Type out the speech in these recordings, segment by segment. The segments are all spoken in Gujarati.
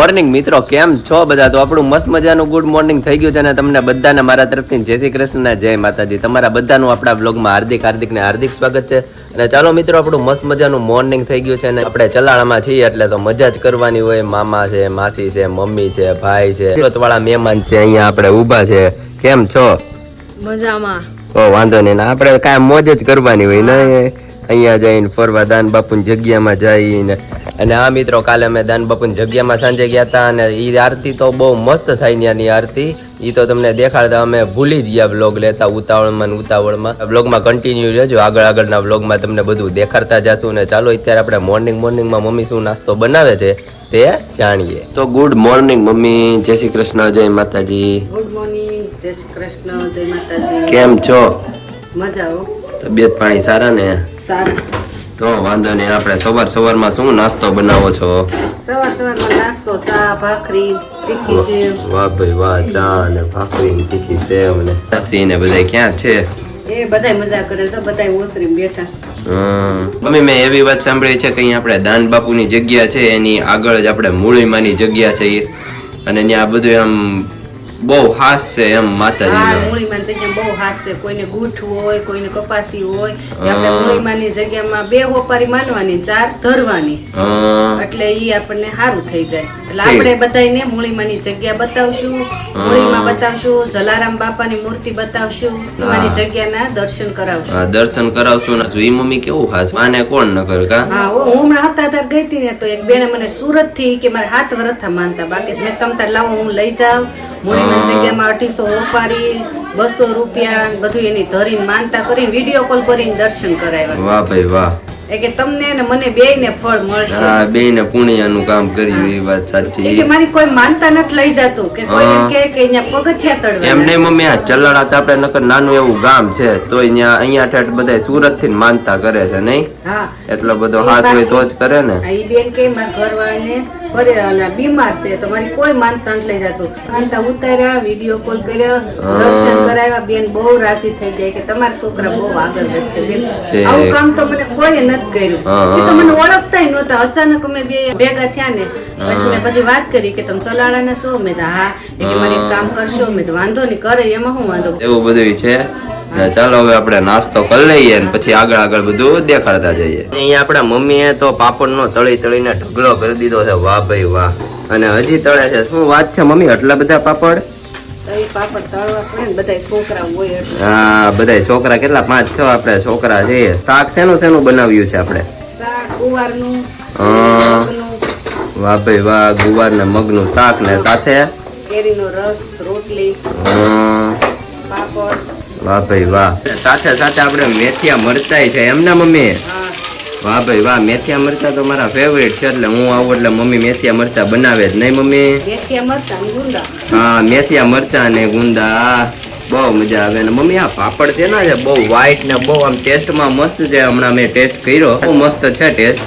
મોર્નિંગ મિત્રો કેમ છો બધા? તો આપણું મસ્ત મજાનું ગુડ મોર્નિંગ થઈ ગયું છે અને તમને બધાને મારા તરફથી જય શ્રી કૃષ્ણના જય માતાજી. તમારા બધાનું આપણા બ્લોગમાં હાર્દિક હાર્દિક ને હાર્દિક સ્વાગત છે. અને ચાલો મિત્રો આપણું મસ્ત મજાનું મોર્નિંગ થઈ ગયું છે અને આપણે ચલાણામાં છીએ એટલે તો મજા જ કરવાની હોય. મામા છે માસી છે મમ્મી છે ભાઈ છે વાળા મહેમાન છે અહીંયા આપણે ઊભા છે. કેમ છો? મજામાં. ઓ વાંધો નહીં ને આપણે કાંઈ મોજ જ કરવાની હોય ને? અહીંયા જઈને ફરવા દાન બાપુની જગ્યામાં જઈને અને આ મિત્રો કાલે અમે દાન બાપુની જગ્યામાં સાંજે ગયા હતા અને એ આરતી તો બહુ મસ્ત થાય ત્યાંની આરતી. એ તો તમને દેખાડતા અમે ભૂલી જ ગયા બ્લોગ લેતા ઉતાવળમાં ઉતાવળમાં. બ્લોગમાં કન્ટિન્યુ રહેજો. આગળ આગળના બ્લોગમાં તમને બધું દેખાડતા જશું ને ચાલો અત્યારે આપણે મોર્નિંગ મોર્નિંગમાં મમ્મી શું નાસ્તો બનાવે છે તે જાણીએ. તો ગુડ મોર્નિંગ મમ્મી જય શ્રી કૃષ્ણ જય માતાજી. ગુડ મોર્નિંગ જય શ્રી કૃષ્ણ જય માતાજી. કેમ છો? મજા આવો તબિયત પાણી સારા ને? સારું. તો વાંધો નહીં. આપણે સવાર સવારમાં શું નાસ્તો બનાવો છો? સવાર સવારમાં નાસ્તો ચા ભાખરી તીખી સેવ. વાહ ભાઈ વાહ. ચા ને ભાખરી ને તીખી સેવ ને સાસી ને બધા ક્યાં છે? એ બધાય મજા કરે તો બધાય ઓસરી બેઠા. હમ. મમ્મી મેં એવી વાત સાંભળી છે કે અહીં આપણે દાન બાપુની જગ્યા છે એની આગળ જ આપણે મૂળીમાની જગ્યા છે. અને ત્યાં બધું આમ બહુ હાસ છે એમ હા માતાજીનો મૂળીમાં જગ્યા બહુ હાથ છે કોઈને ગૂઠ હોય કોઈને કપાસી હોય આપણે. મૂળીમાંની જગ્યામાં બે હોપારી માનવાની ચાર ધરવાની. એટલે ઈ આપણને સારું થઈ જાય. એટલે. આપણે બધાયને મૂળીમાંની જગ્યા બતાવશું મૂળીમાં બતાવશું જલારામ બાપાની મૂર્તિ બતાવશું એમાંની જગ્યાના દર્શન કરાવશું. દર્શન કરાવશું ને ઈ મમ્મી કેવું હાસ માને કોણ ન કર કા? હા હું હમણાં હતા ત્યારે ગઈ હતી ને તો એક બેને મને સુરતથી કે મારા હાથ વરથા માનતા બાકી મેં તમ તાર લાવો હું લઈ જાઉં. મૂળીમાં જગ્યામાં અઢીસો ઓપારી બસો રૂપિયા બધું એની ધરીને માનતા કરીને વીડિયો કોલ કરીને દર્શન કરાવ્યા. વાહ ભાઈ વાહ. કે તમને ને મને બે ને ફળ મળશે. હા બે ને પુણ્યનું કામ કર્યું એ વાત સાચી. કે મારી કોઈ માનતા નથી લઈ જતું. કે કોઈ. કે કે અહીંયા પગથિયા એમ ચડવાના નહીં મમ્મી આ ચલાડા તો આપણે નકર નાનું એવું ગામ છે તો અહીંયા અહીંયા ઠેઠ બધા સુરતથી માનતા કરે છે નહીં? હા. એટલો બધો હાથ હોય તો જ કરે ને. ઈ બેન કે મારા ઘરવાળાને ફરે બીમાર છે તો મારી કોઈ માનતા લઈ જતું. માનતા ઉતાર્યા વીડિયો કોલ કર્યો દર્શન કરાવ્યા બેન બહુ રાજી થઈ જાય કે તમારા છોકરા બહુ આગળ વધશે બેન. આવું કામ તો મને કોઈ નથી કર્યું. એ તો મને ઓળખતા નહોતા. અચાનક અમે બે ભેગા થયા ને પછી મેં બધી વાત કરી કે તમે ચલાડાના છો? મેં હા. કે મારે એક કામ કરશો મેં તો વાંધો નહીં કરે એમાં શું વાંધો? એવું બધું છે? ને ચાલો હવે આપણે નાસ્તો કરી લઈએ ને પછી આગળ આગળ બધું દેખાડતા જઈએ. અહીંયા આપણા મમ્મીએ તો પાપડ નો તળી તળીને ઢગલો કરી દીધો છે. વાહ ભાઈ વાહ. અને હજી તળે છે. શું વાત છે મમ્મી? આટલા બધા પાપડ? હા બધા છોકરા કેટલા? પાંચ છ આપણે છોકરા છે શાક શેનું શેનું બનાવ્યું છે આપણે? વાહ ભાઈ વાહ. ગુવાર ને મગનું શાક ને સાથે? કેરીનો રસ રોટલી. વાહ ભાઈ વાહ. સાથે સાથે આપણે મેથિયા મરચાઈ છે. એમ ને મમ્મી? વાહ ભાઈ વાહ. મેથિયા મરચા તો મારા ફેવરેટ છે એટલે હું આવું એટલે મમ્મી મેથિયા મરચા બનાવે જ નહીં મમ્મી? હા મેથિયા મરચા ને ગુંદા. બહુ મજા આવે. ને મમ્મી આ પાપડ છે ને બહુ વ્હાઈટ ને બહુ આમ ટેસ્ટમાં મસ્ત છે. હમણાં મેં ટેસ્ટ કર્યો. બહુ મસ્ત છે ટેસ્ટ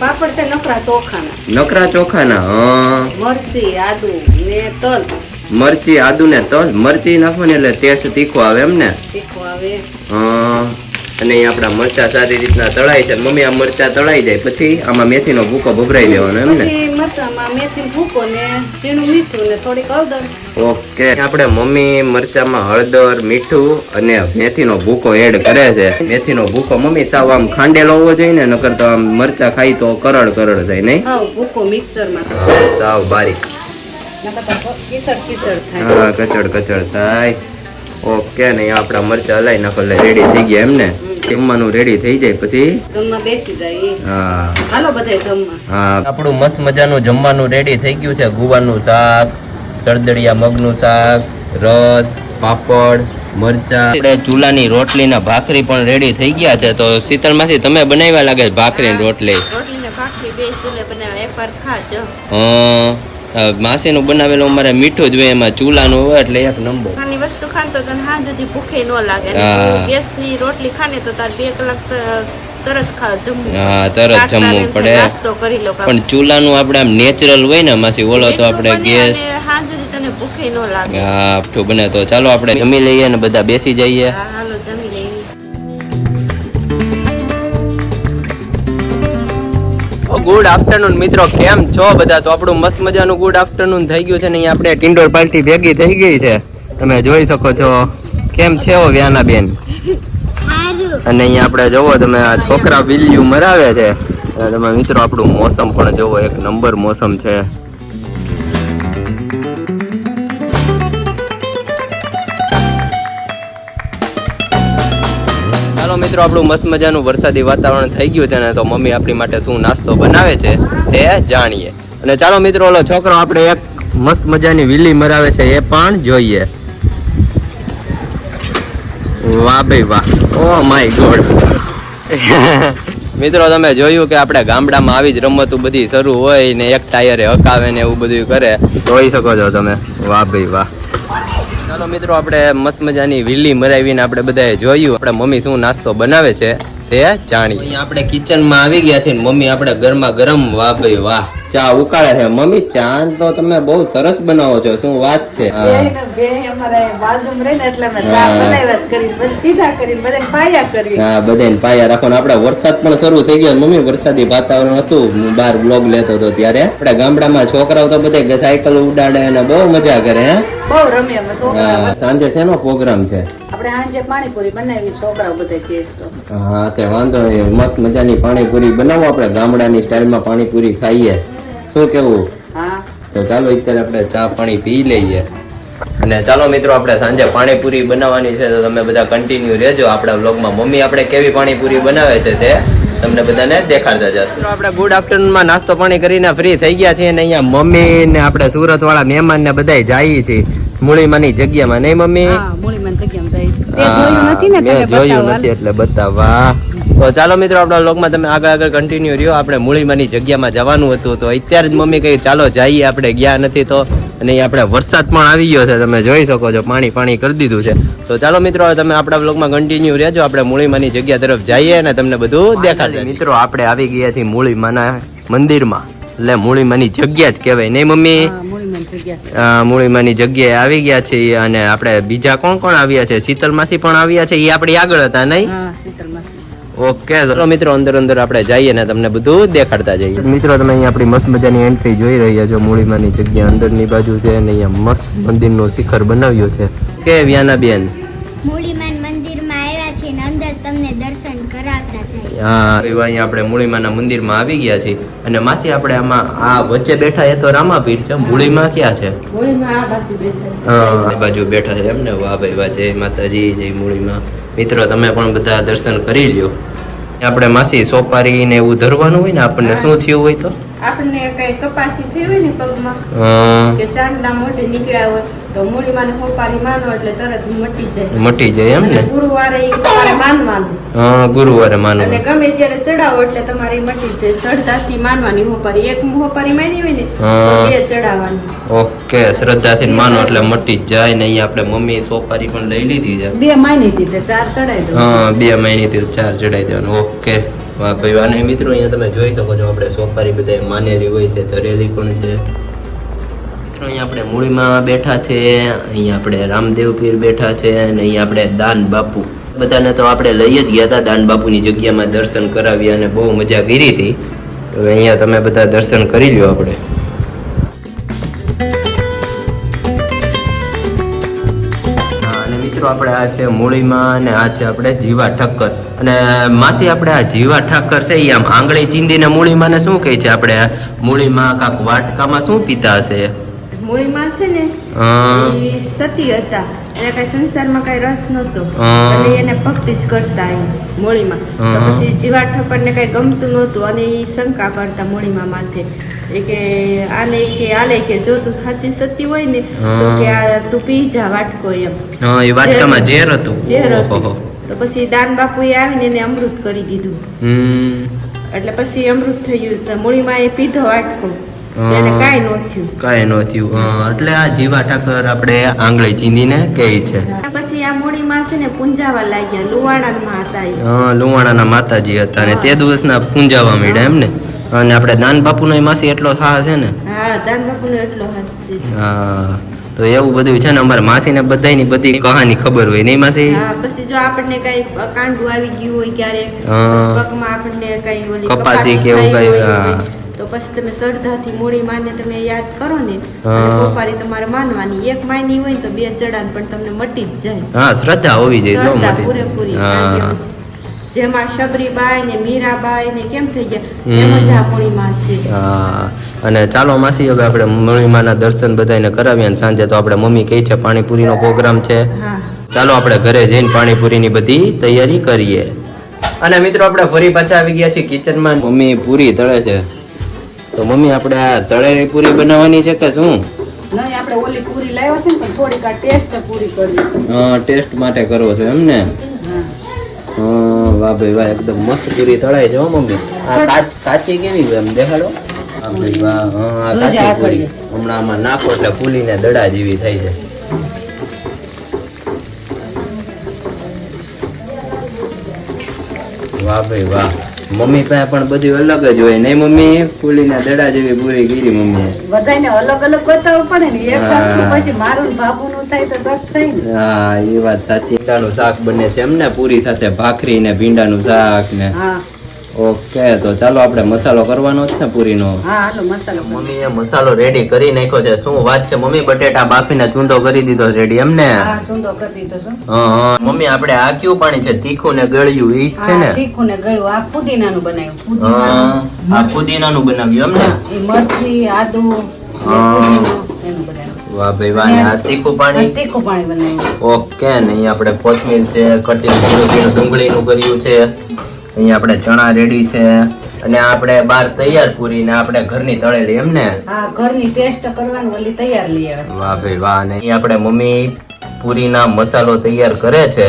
પાપડ છે નકરા ચોખાના. નકરા ચોખાના હા. મરચી આદુ ને તલ. મરચી આદુ ને તલ. મરચી નાખવાની એટલે ટેસ્ટ તીખો આવે એમ ને? તીખું આવે. હા. અને આપણા મરચા સારી રીતના તળાય છે. મમ્મી આ મરચા તળાઈ જાય. પછી આમાં મેથીનો ભૂકો ભભરાઈ દેવાનો એમ ને? મરચામાં મેથી ભૂકો ને ઝીણું મીઠું ને થોડીક હળદર. ઓકે. આપણે મમ્મી મરચામાં હળદર મીઠું અને મેથીનો ભૂકો એડ કરે છે. મેથીનો ભૂકો મમ્મી સાવ આમ ખાંડેલો હોવો જોઈએ ને નકર તો આમ મરચા ખાઈ તો કરડ કરડ થાય નહીં? હા ભૂકો મિક્સરમાં સાવ બારીક હા કચડ કચડ થાય. ઓકે ને આપણા મરચા હલાઈ નાખો એટલે રેડી થઈ ગયા એમ ને? જમવાનું રેડી થઈ જાય પછી. હા. હા. આપણું મસ્ત મજાનું જમવાનું રેડી થઈ ગયું છે. ગુવાનું શાક સરદડિયા મગનું શાક રસ પાપડ મરચા. આપણે ચૂલાની રોટલી ના ભાખરી પણ રેડી થઈ ગયા છે. તો શીતળ માસી તમે બનાવ્યા લાગે ભાખરી ને રોટલી? રોટલી ને ભાખરી બે ચૂલે બનાવે એકવાર ખાજો હં. માસીનું બનાવેલું અમારે મીઠું જ હોય એમાં ચૂલાનું હોય એટલે એક નંબર. ખાની વસ્તુ ખાન તો તને હાં સુધી ભૂખે ન લાગે. હા. ગેસની રોટલી ખાને તો તાર બે કલાક તરત ખા જમવું હા તરત જમવું પડે. નાસ્તો કરી લો પણ ચૂલાનું આપણે આમ નેચરલ હોય ને માસી ઓલો તો આપણે ગેસ હાં તને ભૂખે ન લાગે. હા બને તો ચાલો આપણે જમી લઈએ ને બધા બેસી જઈએ. હાલો જમી ગુડ આફ્ટરનૂન મિત્રો કેમ છો બધા? તો આપણું મસ્ત મજાનું ગુડ આફ્ટરનૂન થઈ ગયું છે ને અહીંયા આપણે ટિન્ડોર પાર્ટી ભેગી થઈ ગઈ છે. તમે જોઈ શકો છો. કેમ છે ઓ વ્યાના બેન? અને અહીંયા આપણે જોવો તમે આ છોકરા વિલ્યુ મરાવે છે. તમે મિત્રો આપણું મોસમ પણ જોવો એક નંબર મોસમ છે. મિત્રો, આપણું મસ્ત મજાનું વરસાદી વાતાવરણ થઈ ગયું છે ને, તો મમ્મી આપણી માટે શું નાસ્તો બનાવે છે તે જાણીએ. અને ચાલો મિત્રો, ઓલો છોકરો આપણે એક મસ્ત મજાની વીલી મરાવે છે, એ પણ જોઈએ. વાહ ભાઈ વાહ. ઓ માય ગોડ મિત્રો, તમે જોયું કે આપણે ગામડામાં આવી જ રમતો બધી શરૂ હોય ને, એક ટાયરે હકાવે ને એવું બધું કરે. જોઈ શકો છો તમે. વાહ ભાઈ વાહ. ચાલો મિત્રો, આપણે મસ્ત મજાની વીલી મરાવીને આપણે બધાએ જોયું. આપણે મમ્મી શું નાસ્તો બનાવે છે તે જાણી અહીંયા આપણે કિચનમાં આવી ગયા છે મમ્મી આપણે ગરમા ગરમ વાહ ભાઈ વાહ. ચા ઉકાળે છે. મમ્મી ચા તો તમે બહુ સરસ બનાવો છો. શું વાત છે? હા. બધાને પાયા રાખો ને આપણે વરસાદ પણ શરૂ થઈ ગયો. મમ્મી વરસાદી વાતાવરણ હતું. હું બહાર બ્લોગ લેતો હતો ત્યારે. આપણે ગામડામાં છોકરાઓ તો બધે સાયકલ ઉડાડે અને બહુ મજા કરે હે? બહુ રમ્યા સાંજે શેનો પ્રોગ્રામ છે? આપણે સાંજે પાણીપુરી બનાવી છોકરાઓ બધા તો. હા તે વાંધો નહીં. મસ્ત મજાની પાણીપુરી બનાવો. આપણે ગામડાની સ્ટાઇલમાં પાણીપુરી ખાઈએ. શું કેવું? તો ચાલો અત્યારે આપણે ચા પાણી પી લઈએ. અને ચાલો મિત્રો આપણે સાંજે પાણીપુરી બનાવવાની છે તો તમે બધા કન્ટિન્યુ રહેજો. આપણા વ્લોગમાં મમ્મી આપણે કેવી પાણીપુરી બનાવે છે તે તમને બધાને દેખાડતા જશે. મિત્રો આપણે ગુડ આફ્ટરનૂનમાં નાસ્તો પાણી કરીને ફ્રી થઈ ગયા છીએ અને અહીંયા મમ્મી ને આપણે સુરત વાળા મહેમાન ને બધા જઈએ છીએ મૂળીમાંની જગ્યામાં નહીં મમ્મી? મૂળીમાં જગ્યામાં જઈશ જોયું જોયું નથી એટલે બતાવવા. તો ચાલો મિત્રો આપણા લોકમાં તમે આગળ આગળ કન્ટિન્યુ રહ્યો. આપણે મૂળીમાંની જગ્યામાં જવાનું હતું તો અત્યારે જ મમ્મી કહી ચાલો જઈએ આપણે ગયા નથી તો. અને આપણે વરસાદ પણ આવી ગયો છે તમે જોઈ શકો છો પાણી પાણી કરી દીધું છે. તો ચાલો મિત્રો તમે આપણા બ્લોગમાં કન્ટિન્યુ રહેજો આપણે મૂળીમાંની જગ્યા તરફ જઈએ અને તમને બધું દેખાડે મિત્રો આપણે આવી ગયા છીએ મૂળીમાના મંદિરમાં. એટલે મૂળીમાની જગ્યા જ કહેવાય નહીં મમ્મી? મૂળીમાંની જગ્યાએ આવી ગયા છીએ અને આપણે બીજા કોણ કોણ આવ્યા છે? શીતલ માસી પણ આવ્યા છે એ આપણી આગળ હતા નહીં? ઓકે ચલો મિત્રો અંદર અંદર આપણે જઈએ ને તમને બધું દેખાડતા જઈએ. મિત્રો તમે અહીંયા આપણી મસ્ત મજાની એન્ટ્રી જોઈ રહ્યા છો. મૂળીમાંની જગ્યા અંદરની બાજુ છે અને અહીંયા મસ્ત મંદિરનો શિખર બનાવ્યો છે. કે વ્યાના બેન મૂળીમાન એવા અહીંયા આપણે મૂળીમાના મંદિરમાં આવી ગયા છીએ. અને માસી આપણે આમાં આ વચ્ચે બેઠા એ તો રામાપીર છે. મૂળીમાં ક્યાં છે? મૂળીમાં બાજુ બેઠા છે. હા બાજુ બેઠા છે એમ ને વાહ ભાઈ વાહ. જય માતાજી જય મૂળીમાં. મિત્રો તમે પણ બધા દર્શન કરી લ્યો. આપણે માસી સોપારી ને એવું ધરવાનું હોય ને આપણને શું થયું હોય તો? આપણને કઈ કપાસી થઈ હોય ને પગમાં કે ચાંદા મોઢે નીકળ્યા હોય. તો મૂળીમાં હોપારી માનો એટલે તરત મટી જાય. મટી જાય એમ ને? ગુરુવારે તમારે માનવાનું હા ગુરુવારે અને ગમે ત્યારે ચડાવો એટલે તમારી મટી જાય. શ્રદ્ધાથી માનવાની હોપારી એક હોપારી માની હોય ને. બે ચડાવવાની. ઓકે શ્રદ્ધાથી માનો એટલે મટી જાય ને અહીંયા આપણે મમ્મી સોપારી પણ લઈ લીધી છે. બે માની હતી ચાર ચડાઈ દો. હા બે મહિનેથી ચાર ચડાઈ દેવાનું. ઓકે. વાહ ભાઈ અને મિત્રો અહીંયા તમે જોઈ શકો છો આપણે સોપારી બધા માનેલી હોય તે ધરેલી પણ છે. અહીંયા આપણે મૂળીમાં બેઠા છે, અહીંયા આપણે રામદેવ પીર બેઠા છે, અને અહીંયા આપણે દાન બાપુ. બધાને તો આપણે લઈ જ ગયા હતા દાન બાપુની જગ્યામાં દર્શન કરાવ્યા અને બહુ મજા કરી હતી. હવે અહીંયા તમે બધા દર્શન કરી લ્યો આપણે. અને મિત્રો, આપણે આ છે મૂળીમાં અને આ છે આપણે જીવા ઠક્કર. અને માસી, આપણે આ જીવા ઠક્કર છે એ આમ આંગળી ચીંદીને મૂળીમાં ને શું કહે છે? આપણે મૂળીમાં કાંક વાટકામાં શું પીતા હશે? મૂળીમાં છે ને. સતી હતા. એને કઈ સંસારમાં કઈ રસ નહોતો. અને એને ભક્તિ જ કરતા એ મૂળીમાં. તો પછી જીવા ઠક્કરને કઈ ગમતું નહોતું અને એ શંકા કરતા મૂળીમાં માથે. એ કે આને કે આલે કે જો તું સાચી સતી હોય ને તો કે આ તું પી જા વાટકો એમ. હા એ વાટકામાં ઝેર હતું. ઝેર હતું. તો પછી દાન બાપુએ આવીને એને અમૃત કરી દીધું. એટલે પછી અમૃત થઈ ગયું મૂળીમાં એ પીધો વાટકો. એને કાંઈ ન થયું. કાંઈ ન થયું. એટલે આ જીવા ઠાકર આપણે આંગળી ચીંધીને કહે છે. પછી આ મૂળીમાં છે ને પૂંજાવા લાગ્યા લુવાણામાં હતા હા લુવાણાના માતાજી હતા અને તે દિવસના પૂંજાવા માંડ્યા એમ ને અને આપણે દાન બાપુનો માસી એટલો થા છે ને. હા દાન બાપુનો એટલો છે. હા તો એવું બધું છે ને અમારા માસીને બધાયની બધી કહાની ખબર હોય નહીં માસી? પછી જો આપણને કઈ કાંડું આવી ગયું હોય ક્યારેક હા. પગમાં આપણને કઈ કપાસી કેવું કે એવું કઈ. તો પછી તમે શ્રદ્ધાથી મૂળી માને તમે યાદ કરો ને હા. તમારે માનવાની. એક માની હોય તો બે ચડાન પણ તમને મટી જ જાય. હા શ્રદ્ધા હોવી જોઈએ શ્રદ્ધા પૂરેપૂરી જેમાં શબરીબાઈ ને મીરાબાઈ ને કેમ થઈ ગયા એમ જ આ મૂડીમાં છે. હા. અને ચાલો માસી હવે આપણે મણીમાના દર્શન બધાને કરાવીએ અને સાંજે તો આપણે મમ્મી કહે છે પાણીપુરીનો પ્રોગ્રામ છે. ચાલો આપણે ઘરે જઈને પાણીપુરીની બધી તૈયારી કરીએ. અને મિત્રો આપણે ફરી પાછા આવી ગયા છીએ કિચનમાં મમ્મી પૂરી તળે છે. તો મમ્મી આપણે આ તળેલી પૂરી બનાવવાની છે કે શું? નહીં આપણે ઓલી પૂરી લાવ્યા છે ને પણ થોડીક આ ટેસ્ટ પૂરી કરવી ટેસ્ટ માટે કરવો છો એમ ને? હા. હા, વાહ ભાઈ વાહ એકદમ મસ્ત પૂરી તળાય છે હો મમ્મી. આ કાચ- કાચી કેવી હોય એમ દેખાડો? વાહ ભાઈ વાહ હા કાચી પૂરી. હમણાં આમાં નાખો એટલે ફૂલીને દડા જેવી થાય છે. વાહ ભાઈ વાહ. મમ્મી પાસે પણ બધું અલગ જ હોય. નહીં મમ્મી ફૂલીને દડા જેવી પૂરી કરી મમ્મી. બધાને અલગ અલગ બતાવવું પડે ને. એક. પછી મારું બાબુ નું થાય તો દસ થાય ને. હા એ વાત સાચી. ભીંડાનું શાક બને છે એમ ને પૂરી સાથે. ભાખરી ને ભીંડાનું શાક ને. હા. ઓકે તો ચાલો આપણે મસાલો કરવાનો છે ને પૂરીનો. મમ્મીએ મસાલો રેડી કરી નાખ્યો છે. શું વાત છે? મમ્મી બટેટા બાફીને ચૂંદો કરી દીધો રેડી એમ ને હા સુંદર કરી દીધો છું. હા હા. મમ્મી આપણે આ કયું પાણી છે. તીખું ને ગળ્યું ઈ છે ને? તીખું ને ગળ્યું. આ પુદીનાનું બનાવ્યું. આ પુદીનાનું. બનાવ્યું એમ ને મરચી આદુ વાહ ભાઈ વાહ. ને આ તીખું પાણી? તીખું પાણી બનાવ્યું. ઓકે ને અહીં આપણે કોથમીર છે ઝીણું ડુંગળીનું કર્યું છે. અહીં આપણે ચણા રેડી છે અને આપણે બાર તૈયાર પૂરી ને આપણે ઘરની તળેલી એમ ને? હા ઘરની ટેસ્ટ કરવાનું ઓલી તૈયાર લઈ આવે. વાહ ભાઈ વાહ. ને અહીં આપણે મમ્મી પૂરીના મસાલો તૈયાર કરે છે.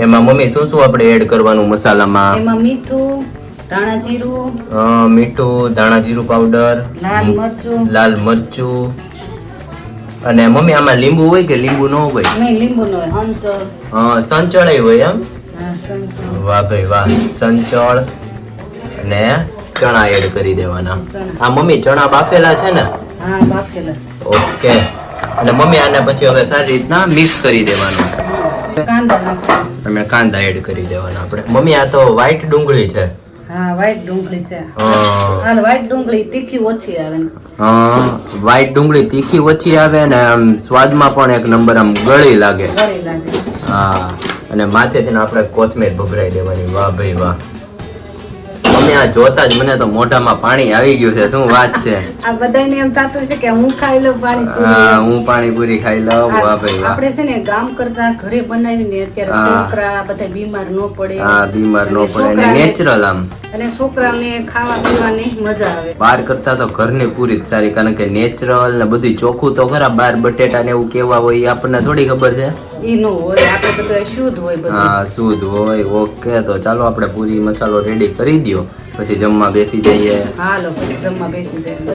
એમાં મમ્મી શું શું આપણે એડ કરવાનું મસાલામાં? એમાં મીઠું ધાણા જીરું મીઠું ધાણા જીરું પાવડર લાલ મરચું. લાલ મરચું. અને મમ્મી આમાં લીંબુ હોય કે લીંબુ ન હોય? લીંબુ નો અ, હોય એમ? વાહ ભાઈ વાહ. સંચળ અને ચણા એડ કરી દેવાના. આ મમ્મી ચણા બાફેલા છે ને? હા બાફેલા ઓકે. અને મમ્મી આને પછી હવે સારી રીતના મિક્સ કરી દેવાનું. કાંદા એડ કરી દેવાના આપણે. મમ્મી આ તો વ્હાઈટ ડુંગળી છે. હા વ્હાઈટ ડુંગળી છે. અ, વ્હાઈટ ડુંગળી તીખી ઓછી આવે ને. અ, વ્હાઈટ ડુંગળી તીખી ઓછી આવે ને આમ સ્વાદમાં પણ એક નંબર આમ ગળી લાગે. ગળી લાગે. હા. અને માથેથી આપણે કોથમીર ભભરાઈ દેવાની. વાહ ભાઈ વાહ. મમ્મી આ જોતા જ મને તો મોઢામાં પાણી આવી ગયું છે. શું વાત છે? આ બધાને એમ થતું છે કે હું ખાઈ લઉં પાણી હા, હું પાણીપુરી ખાઈ લઉં. વાહ ભાઈ વાહ. આપણે છે ને ગામ કરતા ઘરે બનાવીને અત્યારે. છોકરા બધા બીમાર ન પડે. હા બીમાર ન પડે. ને નેચરલ આમ. અને છોકરાને ખાવા પીવાની મજા આવે. બહાર કરતા તો ઘરની પૂરી જ સારી કારણ કે નેચરલ ને બધું ચોખ્ખું તો ખરા બહાર બટેટા ને એવું કેવા હોય એ આપણને થોડી ખબર છે. ઈ નો હોય આપણે તો શુદ્ધ હોય બધું. હા શુદ્ધ હોય ઓકે તો ચાલો આપણે પૂરી મસાલો રેડી કરી દો પછી જમવા બેસી જઈએ. હાલો પછી જમવા બેસી જાય